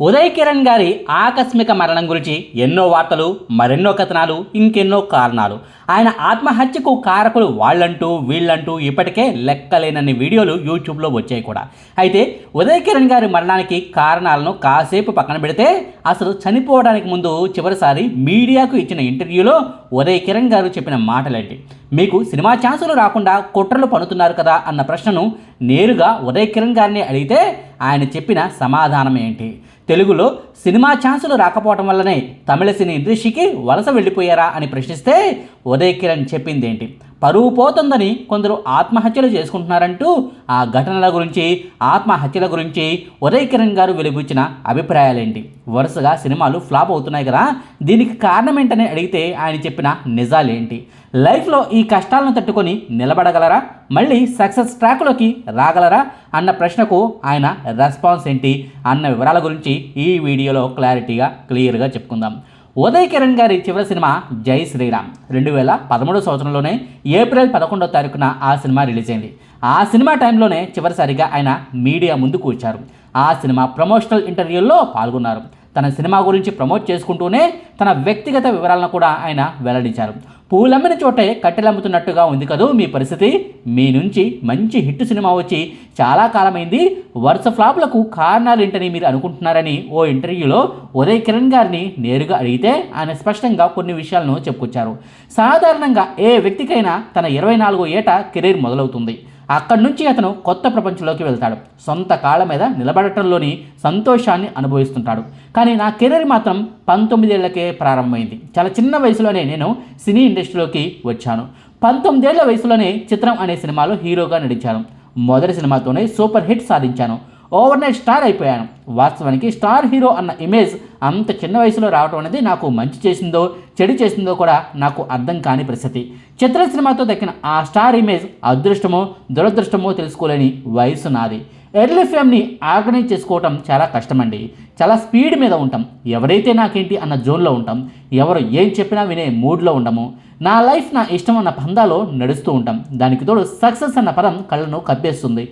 ఉదయ్ కిరణ్ గారి ఆకస్మిక మరణం గురించి ఎన్నో వార్తలు మరెన్నో కథనాలు ఇంకెన్నో కారణాలు. ఆయన ఆత్మహత్యకు కారకులు వాళ్ళంటూ వీళ్ళంటూ ఇప్పటికే లెక్కలేనన్ని వీడియోలు యూట్యూబ్లో వచ్చాయి కూడా. అయితే ఉదయ్ కిరణ్ గారి మరణానికి కారణాలను కాసేపు పక్కన పెడితే అసలు చనిపోవడానికి ముందు చివరిసారి మీడియాకు ఇచ్చిన ఇంటర్వ్యూలో ఉదయ్ కిరణ్ గారు చెప్పిన మాటలేంటి? మీకు సినిమా ఛాన్సులు రాకుండా కుట్రలు పనుతున్నారు కదా అన్న ప్రశ్నను నేరుగా ఉదయ్ కిరణ్ గారిని అడిగితే ఆయన చెప్పిన సమాధానం ఏంటి? తెలుగులో సినిమా ఛాన్సులు రాకపోవటం వల్లనే తమిళ సినీ ఇండస్ట్రీకి వలస వెళ్ళిపోయారా అని ప్రశ్నిస్తే ఉదయ్ కిరణ్ చెప్పిందేంటి? పరువు పోతుందని కొందరు ఆత్మహత్యలు చేసుకుంటున్నారంటూ ఆ ఘటనల గురించి ఆత్మహత్యల గురించి ఉదయ్ కిరణ్ గారు వెలుగుచ్చిన అభిప్రాయాలేంటి? వరుసగా సినిమాలు ఫ్లాప్ అవుతున్నాయి కదా దీనికి కారణం ఏంటని అడిగితే ఆయన చెప్పిన నిజాలేంటి? లైఫ్లో ఈ కష్టాలను తట్టుకొని నిలబడగలరా? మళ్ళీ సక్సెస్ ట్రాక్లోకి రాగలరా? అన్న ప్రశ్నకు ఆయన రెస్పాన్స్ ఏంటి? అన్న వివరాల గురించి ఈ వీడియోలో క్లారిటీగా క్లియర్గా చెప్పుకుందాం. ఉదయ్ కిరణ్ గారి చివరి సినిమా జై శ్రీరామ్. రెండు వేల పదమూడు సంవత్సరంలోనే ఏప్రిల్ పదకొండో తారీఖున ఆ సినిమా రిలీజ్ అయింది. ఆ సినిమా టైంలోనే చివరిసారిగా ఆయన మీడియా ముందుకు వచ్చారు. ఆ సినిమా ప్రమోషనల్ ఇంటర్వ్యూల్లో పాల్గొన్నారు. తన సినిమా గురించి ప్రమోట్ చేసుకుంటూనే తన వ్యక్తిగత వివరాలను కూడా ఆయన వెల్లడించారు. పూలమ్మిన చోటే కట్టెలమ్ముతున్నట్టుగా ఉంది కదూ మీ పరిస్థితి? మీ నుంచి మంచి హిట్ సినిమా వచ్చి చాలా కాలమైంది. వరుస ఫ్లాపులకు కారణాలు ఏంటని మీరు అనుకుంటున్నారని ఓ ఇంటర్వ్యూలో ఉదయ్ కిరణ్ గారిని నేరుగా అడిగితే ఆయన స్పష్టంగా కొన్ని విషయాలను చెప్పుకొచ్చారు. సాధారణంగా ఏ వ్యక్తికైనా తన ఇరవై నాలుగో ఏట కెరీర్ మొదలవుతుంది. అక్కడి నుంచి అతను కొత్త ప్రపంచంలోకి వెళ్తాడు. సొంత కాళ్ళ మీద నిలబడటంలోని సంతోషాన్ని అనుభవిస్తుంటాడు. కానీ నా కెరీర్ మాత్రం పంతొమ్మిదేళ్ళకే ప్రారంభమైంది. చాలా చిన్న వయసులోనే నేను సినీ ఇండస్ట్రీలోకి వచ్చాను. పంతొమ్మిదేళ్ళ వయసులోనే చిత్రం అనే సినిమాలో హీరోగా నటించాను. మొదటి సినిమాతోనే సూపర్ హిట్ సాధించాను. ఓవర్ నైట్ స్టార్ అయిపోయాను. వాస్తవానికి స్టార్ హీరో అన్న ఇమేజ్ అంత చిన్న వయసులో రావడం అనేది నాకు మంచి చేసిందో చెడు చేసిందో కూడా నాకు అర్థం కాని పరిస్థితి. చిత్ర సినిమాతో దక్కిన ఆ స్టార్ ఇమేజ్ అదృష్టమో దురదృష్టమో తెలుసుకోలేని వయసు నాది. ఎర్లీ ఫేమ్ని ఆర్గనైజ్ చేసుకోవటం చాలా కష్టమండి. చాలా స్పీడ్ మీద ఉంటాం. ఎవరైతే నాకేంటి అన్న జోన్లో ఉంటాం ఎవరు ఏం చెప్పినా వినే మూడ్లో ఉండము. నా లైఫ్ నా ఇష్టం అన్న పందాలో నడుస్తూ ఉంటాం. దానికి తోడు సక్సెస్ అన్న పదం కళ్ళను కప్పేస్తుంది.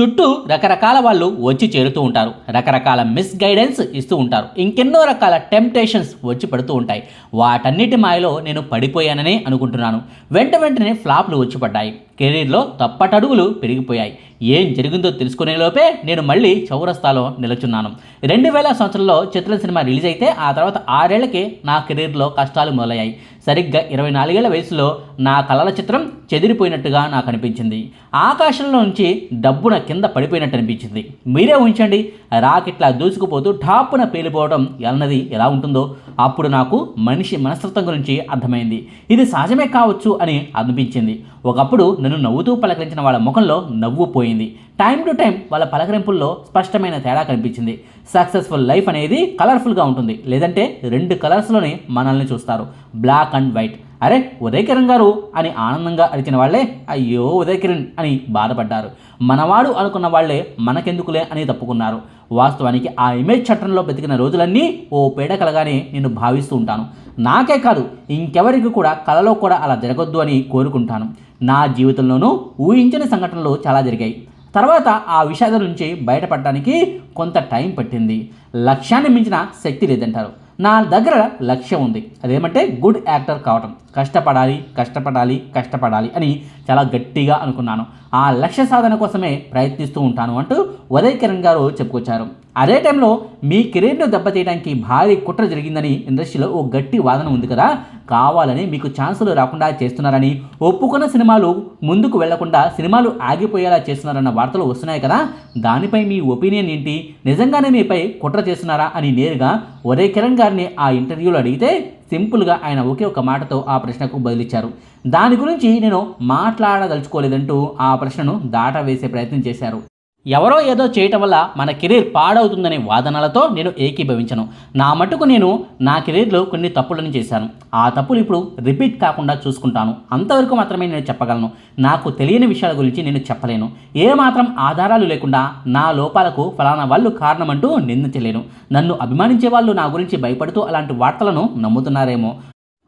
చుట్టూ రకరకాల వాళ్ళు వచ్చి చేరుతూ ఉంటారు. రకరకాల మిస్ గైడెన్స్ ఇస్తూ ఉంటారు. ఇంకెన్నో రకాల టెంప్టేషన్స్ వచ్చి పడుతూ ఉంటాయి. వాటన్నిటి మాయలో నేను పడిపోయాననే అనుకుంటున్నాను. వెంట వెంటనే ఫ్లాప్లు వచ్చి పడ్డాయి. కెరీర్లో తప్పటడుగులు పెరిగిపోయాయి. ఏం జరిగిందో తెలుసుకునే లోపే నేను మళ్ళీ చౌరస్తాలో నిలుచున్నాను. రెండు వేల సంవత్సరంలో చిత్ర సినిమా రిలీజ్ అయితే ఆ తర్వాత ఆరేళ్ళకే నా కెరీర్లో కష్టాలు మొదలయ్యాయి. సరిగ్గా ఇరవై నాలుగేళ్ళ వయసులో నా కళల చిత్రం చెదిరిపోయినట్టుగా నాకు అనిపించింది ఆకాశంలో నుంచి డబ్బున కింద పడిపోయినట్టు అనిపించింది మీరే ఉంచండి రాకెట్లా దూసుకుపోతూ టాపున పేలిపోవడం ఎలనది ఎలా ఉంటుందో? అప్పుడు నాకు మనిషి మనస్తత్వం గురించి అర్థమైంది. ఇది సహజమే కావచ్చు అని అనిపించింది. ఒకప్పుడు నన్ను నవ్వుతూ పలకరించిన వాళ్ళ ముఖంలో నవ్వు పోయింది. టైం టు టైం వాళ్ళ పలకరింపుల్లో స్పష్టమైన తేడా కనిపించింది. సక్సెస్ఫుల్ లైఫ్ అనేది కలర్ఫుల్గా ఉంటుంది. లేదంటే రెండు కలర్స్లోనే మనల్ని చూస్తారు. బ్లాక్ అండ్ వైట్ అరే ఉదయ్ కిరణ్ గారు అని ఆనందంగా అరిచిన వాళ్ళే అయ్యో ఉదయ్ కిరణ్ అని బాధపడ్డారు. మనవాడు అనుకున్న వాళ్ళే మనకెందుకులే అని తప్పుకున్నారు. వాస్తవానికి ఆ ఇమేజ్ చట్టంలో బతికిన రోజులన్నీ ఓ పేడ కలగానే నేను భావిస్తూ ఉంటాను. నాకే కాదు ఇంకెవరికి కూడా కలలో కూడా అలా జరగొద్దు అని కోరుకుంటాను. నా జీవితంలోనూ ఊహించని సంఘటనలు చాలా జరిగాయి. తర్వాత ఆ విషాదం నుంచి బయటపడటానికి కొంత టైం పట్టింది. లక్ష్యాన్ని మించిన శక్తి లేదంటారు. నా దగ్గర లక్ష్యం ఉంది. అదేమంటే గుడ్ యాక్టర్ కావటం. కష్టపడాలి కష్టపడాలి కష్టపడాలి అని చాలా గట్టిగా అనుకున్నాను. ఆ లక్ష్య సాధన కోసమే ప్రయత్నిస్తూ ఉంటాను అంటూ ఉదయ్ కిరణ్ గారు చెప్పుకొచ్చారు. అదే టైంలో మీ కెరీర్ను దెబ్బతీయడానికి భారీ కుట్ర జరిగిందని ఇండస్ట్రీలో ఓ గట్టి వాదన ఉంది కదా. కావాలని మీకు ఛాన్సులు రాకుండా చేస్తున్నారని ఒప్పుకున్న సినిమాలు ముందుకు వెళ్ళకుండా సినిమాలు ఆగిపోయేలా చేస్తున్నారన్న వార్తలు వస్తున్నాయి కదా. దానిపై మీ ఒపీనియన్ ఏంటి? నిజంగానే మీపై కుట్ర చేస్తున్నారా అని నేరుగా ఒరే కిరణ్ గారిని ఆ ఇంటర్వ్యూలో అడిగితే సింపుల్గా ఆయన ఒకే ఒక మాటతో ఆ ప్రశ్నకు బదిలిచ్చారు. దాని గురించి నేను మాట్లాడదలుచుకోలేదంటూ ఆ ప్రశ్నను దాటవేసే ప్రయత్నం చేశారు. ఎవరో ఏదో చేయటం వల్ల మన కెరీర్ పాడవుతుందనే వాదనలతో నేను ఏకీభవించను. నా మటుకు నేను నా కెరీర్లో కొన్ని తప్పులను చేశాను. ఆ తప్పులు ఇప్పుడు రిపీట్ కాకుండా చూసుకుంటాను. అంతవరకు మాత్రమే నేను చెప్పగలను. నాకు తెలియని విషయాల గురించి నేను చెప్పలేను. ఏమాత్రం ఆధారాలు లేకుండా నా లోపాలకు ఫలానా వాళ్ళు కారణమంటూ నిందించలేను. నన్ను అభిమానించే వాళ్ళు నా గురించి భయపడుతూ అలాంటి వార్తలను నమ్ముతున్నారేమో.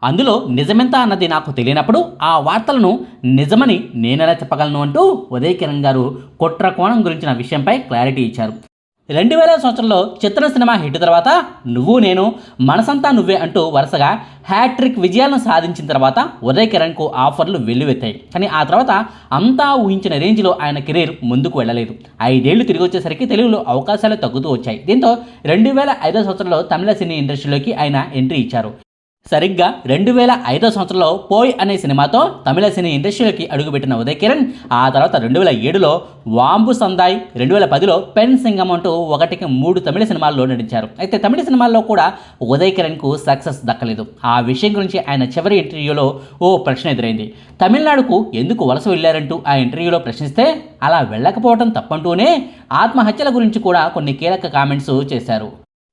అందులో నిజమెంత అన్నది నాకు తెలియనప్పుడు ఆ వార్తలను నిజమని నేనెలా చెప్పగలను అంటూ ఉదయ్ కిరణ్ గారు కుట్ర కోణం గురించిన విషయంపై క్లారిటీ ఇచ్చారు. రెండు వేల సంవత్సరంలో చిత్ర సినిమా హిట్ తర్వాత నువ్వు నేను మనసంతా నువ్వే అంటూ వరుసగా హ్యాట్రిక్ విజయాలను సాధించిన తర్వాత ఉదయ్ కిరణ్కు ఆఫర్లు వెల్లువెత్తాయి. కానీ ఆ తర్వాత అంతా ఊహించిన రేంజ్లో ఆయన కెరీర్ ముందుకు వెళ్ళలేదు. ఐదేళ్ళు తిరిగి వచ్చేసరికి తెలుగులో అవకాశాలు తగ్గుతూ వచ్చాయి. దీంతో రెండు వేల ఐదో సంవత్సరంలో తమిళ సినీ ఇండస్ట్రీలోకి ఆయన ఎంట్రీ ఇచ్చారు. సరిగ్గా రెండు వేల ఐదో సంవత్సరంలో పోయ్ అనే సినిమాతో తమిళ సినీ ఇండస్ట్రీలోకి అడుగుపెట్టిన ఉదయ్ కిరణ్ ఆ తర్వాత రెండు వేల ఏడులో వాంబు సందాయ్ రెండు వేల పదిలో పెన్ సింగం అంటూ ఒకటికి మూడు తమిళ సినిమాల్లో నటించారు. అయితే తమిళ సినిమాల్లో కూడా ఉదయ్ కిరణ్కు సక్సెస్ దక్కలేదు. ఆ విషయం గురించి ఆయన చివరి ఇంటర్వ్యూలో ఓ ప్రశ్న ఎదురైంది. తమిళనాడుకు ఎందుకు వలస వెళ్ళారంటూ ఆ ఇంటర్వ్యూలో ప్రశ్నిస్తే అలా వెళ్ళకపోవడం తప్పంటూనే ఆత్మహత్యల గురించి కూడా కొన్ని కీలక కామెంట్స్ చేశారు.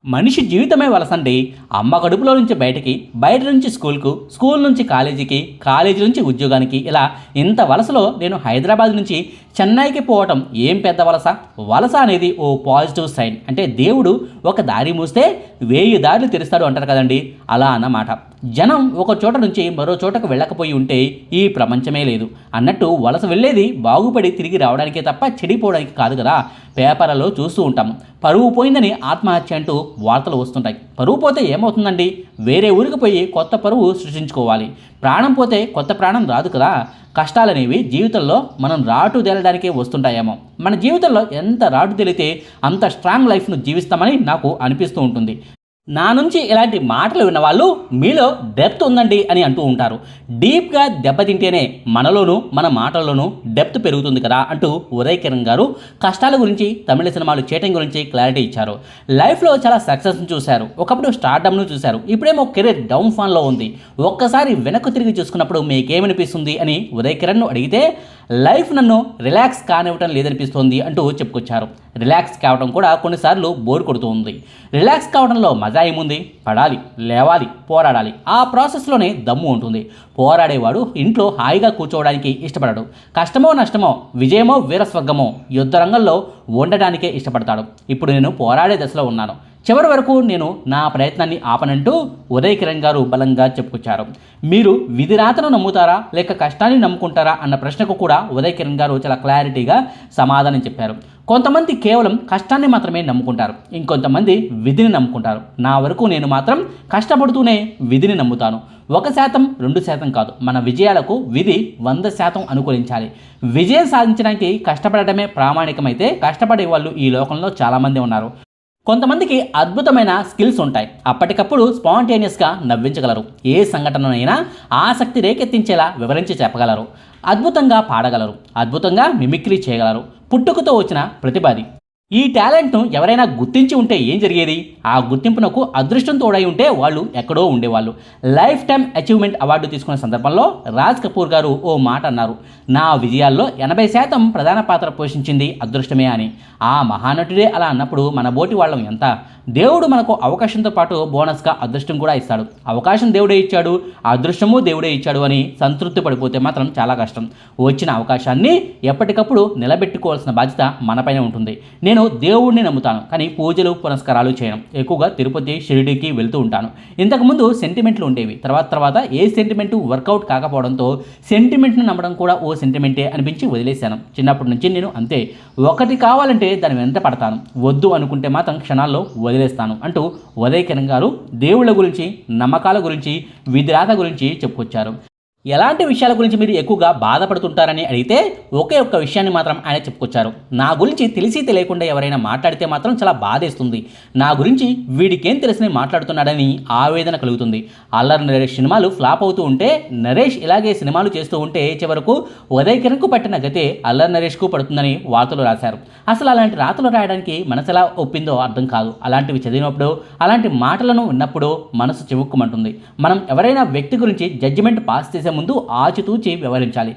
మనిషి జీవితమే వలసండి. అమ్మ కడుపులో నుంచి బయటికి బయట నుంచి స్కూల్కు స్కూల్ నుంచి కాలేజీకి కాలేజీ నుంచి ఉద్యోగానికి ఇలా ఇంత వలసలో నేను హైదరాబాద్ నుంచి చెన్నైకి పోవటం ఏం పెద్ద వలస? వలస అనేది ఓ పాజిటివ్ సైన్. అంటే దేవుడు ఒక దారి మూస్తే వేయి దారులు తెరుస్తాడు అంటారు కదండి. అలా అన్నమాట. జనం ఒక చోట నుంచి మరో చోటకు వెళ్ళకపోయి ఉంటే ఈ ప్రపంచమే లేదు. అన్నట్టు వలస వెళ్ళేది బాగుపడి తిరిగి రావడానికే తప్ప చెడిపోవడానికి కాదు కదా. పేపర్లలో చూస్తూ ఉంటాం. పరువు పోయిందని ఆత్మహత్య అంటూ వార్తలు వస్తుంటాయి. పరువు పోతే ఏమవుతుందండి? వేరే ఊరికి పోయి కొత్త పరువు సృష్టించుకోవాలి. ప్రాణం పోతే కొత్త ప్రాణం రాదు కదా. కష్టాలనేవి జీవితంలో మనం రాటు తేలడానికే వస్తుంటాయేమో. మన జీవితంలో ఎంత రాటు తెలితే అంత స్ట్రాంగ్ లైఫ్ను జీవిస్తామని నాకు అనిపిస్తూ ఉంటుంది. నా నుంచి ఇలాంటి మాటలు విన్నవాళ్ళు మీలో డెప్త్ ఉందండి అని అంటూ ఉంటారు. డీప్గా దెబ్బతింటేనే మనలోనూ మన మాటల్లోనూ డెప్త్ పెరుగుతుంది కదా అంటూ ఉదయ్ కిరణ్ గారు కష్టాల గురించి తమిళ సినిమాలు చేయటం గురించి క్లారిటీ ఇచ్చారు. లైఫ్లో చాలా సక్సెస్ని చూశారు. ఒకప్పుడు స్టార్డమ్ను చూశారు. ఇప్పుడేమో కెరీర్ డౌన్ ఫాన్లో ఉంది. ఒక్కసారి వెనక్కు తిరిగి చూసుకున్నప్పుడు మీకేమనిపిస్తుంది అని ఉదయ్ కిరణ్ను అడిగితే లైఫ్ నన్ను రిలాక్స్ కానివ్వటం లేదనిపిస్తోంది అంటూ చెప్పుకొచ్చారు. రిలాక్స్ కావడం కూడా కొన్నిసార్లు బోర్ కొడుతూ ఉంది రిలాక్స్ కావడంలో మజా ఏముంది? పడాలి లేవాలి పోరాడాలి. ఆ ప్రాసెస్లోనే దమ్ము ఉంటుంది. పోరాడేవాడు ఇంట్లో హాయిగా కూర్చోవడానికి ఇష్టపడడు. కష్టమో నష్టమో విజయమో వీరస్వర్గమో యుద్ధ రంగంలో ఉండడానికే ఇష్టపడతాడు. ఇప్పుడు నేను పోరాడే దశలో ఉన్నాను. చివరి వరకు నేను నా ప్రయత్నాన్ని ఆపనంటూ ఉదయ్ కిరణ్ గారు బలంగా చెప్పుకొచ్చారు. మీరు విధిరాతను నమ్ముతారా? లేక కష్టాన్ని నమ్ముకుంటారా? అన్న ప్రశ్నకు కూడా ఉదయ్ కిరణ్ గారు చాలా క్లారిటీగా సమాధానం చెప్పారు. కొంతమంది కేవలం కష్టాన్ని మాత్రమే నమ్ముకుంటారు. ఇంకొంతమంది విధిని నమ్ముకుంటారు. నా వరకు నేను మాత్రం కష్టపడుతూనే విధిని నమ్ముతాను. ఒక శాతం రెండు శాతం కాదు. మన విజయాలకు విధి వంద శాతం అనుకూలించాలి. విజయం సాధించడానికి కష్టపడటమే ప్రామాణికమైతే కష్టపడే వాళ్ళు ఈ లోకంలో చాలామంది ఉన్నారు. కొంతమందికి అద్భుతమైన స్కిల్స్ ఉంటాయి. అప్పటికప్పుడు స్పాంటేనియస్గా నవ్వించగలరు. ఏ సంఘటననైనా ఆసక్తి రేకెత్తించేలా వివరించి చెప్పగలరు. అద్భుతంగా పాడగలరు. అద్భుతంగా మిమిక్రీ చేయగలరు. పుట్టుకతో వచ్చిన ప్రతిపాది ఈ టాలెంట్ను ఎవరైనా గుర్తించి ఉంటే ఏం జరిగేది? ఆ గుర్తింపునకు అదృష్టం తోడై ఉంటే వాళ్ళు ఎక్కడో ఉండేవాళ్ళు. లైఫ్ టైం అచీవ్మెంట్ అవార్డు తీసుకున్న సందర్భంలో రాజ్ కపూర్ గారు ఓ మాట అన్నారు. నా విజయాల్లో ఎనభై శాతం ప్రధాన పాత్ర పోషించింది అదృష్టమే అని. ఆ మహానటుడే అలా అన్నప్పుడు మన బోటి వాళ్ళం ఎంత? దేవుడు మనకు అవకాశంతో పాటు బోనస్గా అదృష్టం కూడా ఇస్తాడు. అవకాశం దేవుడే ఇచ్చాడు అదృష్టము దేవుడే ఇచ్చాడు అని సంతృప్తి పడిపోతే మాత్రం చాలా కష్టం. వచ్చిన అవకాశాన్ని ఎప్పటికప్పుడు నిలబెట్టుకోవాల్సిన బాధ్యత మనపైన ఉంటుంది. నేను నేను దేవుడిని నమ్ముతాను కానీ పూజలు పునస్కారాలు చేయను. ఎక్కువగా తిరుపతి షిరిడికి వెళ్తూ ఉంటాను. ఇంతకుముందు సెంటిమెంట్లు ఉండేవి. తర్వాత తర్వాత ఏ సెంటిమెంట్ వర్కౌట్ కాకపోవడంతో సెంటిమెంట్ను నమ్మడం కూడా ఓ సెంటిమెంటే అనిపించి వదిలేశాను. చిన్నప్పటి నుంచి నేను అంతే. ఒకటి కావాలంటే దాని వెంట పడతాను. వద్దు అనుకుంటే మాత్రం క్షణాల్లో వదిలేస్తాను అంటూ ఉదయ్ కిరణ్ గారు దేవుళ్ళ గురించి నమ్మకాల గురించి విధిరాత గురించి చెప్పుకొచ్చారు. ఎలాంటి విషయాల గురించి మీరు ఎక్కువగా బాధపడుతుంటారని అడిగితే ఒకే ఒక్క విషయాన్ని మాత్రం ఆయన చెప్పుకొచ్చారు. నా గురించి తెలిసి తెలియకుండా ఎవరైనా మాట్లాడితే మాత్రం చాలా బాధేస్తుంది. నా గురించి వీడికేం తెలిసి మాట్లాడుతున్నాడని ఆవేదన కలుగుతుంది. అల్లర్ నరేష్ సినిమాలు ఫ్లాప్ అవుతూ ఉంటే నరేష్ ఇలాగే సినిమాలు చేస్తూ ఉంటే చివరకు ఉదయ్ కిరణ్కు పట్టిన గతే అల్లర్ నరేష్కు పడుతుందని వార్తలు రాశారు. అసలు అలాంటి రాతలు రాయడానికి మనసు ఎలా ఒప్పిందో అర్థం కాదు. అలాంటివి చదివినప్పుడు అలాంటి మాటలను విన్నప్పుడు మనసు చివుక్కుమంటుంది. మనం ఎవరైనా వ్యక్తి గురించి జడ్జిమెంట్ పాస్ చేసే ముందు ఆచితూచి వ్యవహరించాలి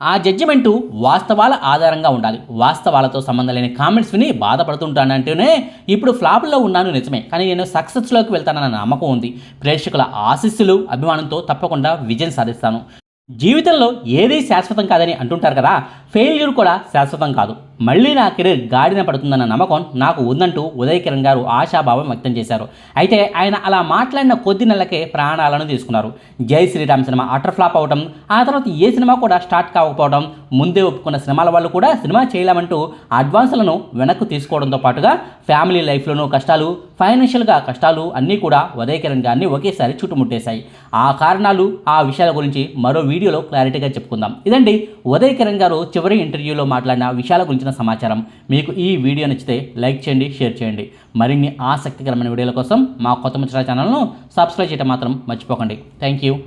ఆ జడ్జిమెంటు వాస్తవాల ఆధారంగా ఉండాలి. వాస్తవాలతో సంబంధం లేని కామెంట్స్ విని బాధపడుతుంటానంటేనే ఇప్పుడు ఫ్లాప్లో ఉన్నాను నిజమే. కానీ నేను సక్సెస్లోకి వెళ్తానన్న నమ్మకం ఉంది. ప్రేక్షకుల ఆశీస్సులు అభిమానంతో తప్పకుండా విజయం సాధిస్తాను. జీవితంలో ఏదీ శాశ్వతం కాదని అంటుంటారు కదా ఫెయిల్యూర్ కూడా శాశ్వతం కాదు. మళ్ళీ నా కెరీర్ గాడిన పడుతుందన్న నమ్మకం నాకు ఉందంటూ ఉదయ్ కిరణ్ గారు ఆశాభావం వ్యక్తం చేశారు. అయితే ఆయన అలా మాట్లాడిన కొద్ది నెలలకే ప్రాణాలను తీసుకున్నారు. జై శ్రీరామ్ సినిమా అటర్ ఫ్లాప్ అవడం ఆ తర్వాత ఏ సినిమా కూడా స్టార్ట్ కాకపోవడం ముందే ఒప్పుకున్న సినిమాల వాళ్ళు కూడా సినిమా చేయలేమంటూ అడ్వాన్స్లను వెనక్కు తీసుకోవడంతో పాటుగా ఫ్యామిలీ లైఫ్లోనూ కష్టాలు ఫైనాన్షియల్గా కష్టాలు అన్నీ కూడా ఉదయ్ కిరణ్ గారిని ఒకేసారి చుట్టుముట్టేశాయి. ఆ కారణాలు ఆ విషయాల గురించి మరో వీడియోలో క్లారిటీగా చెప్పుకుందాం. ఇదండి ఉదయ్ కిరణ్ గారు చివరి ఇంటర్వ్యూలో మాట్లాడిన విషయాల గురించి సంబంధించిన సమాచారం. మీకు ఈ వీడియో నచ్చితే లైక్ చేయండి షేర్ చేయండి. మరిన్ని ఆసక్తికరమైన వీడియోల కోసం మా కొత్త ముచ్చట ఛానల్ను సబ్స్క్రైబ్ చేయడం మాత్రం మర్చిపోకండి. Thank you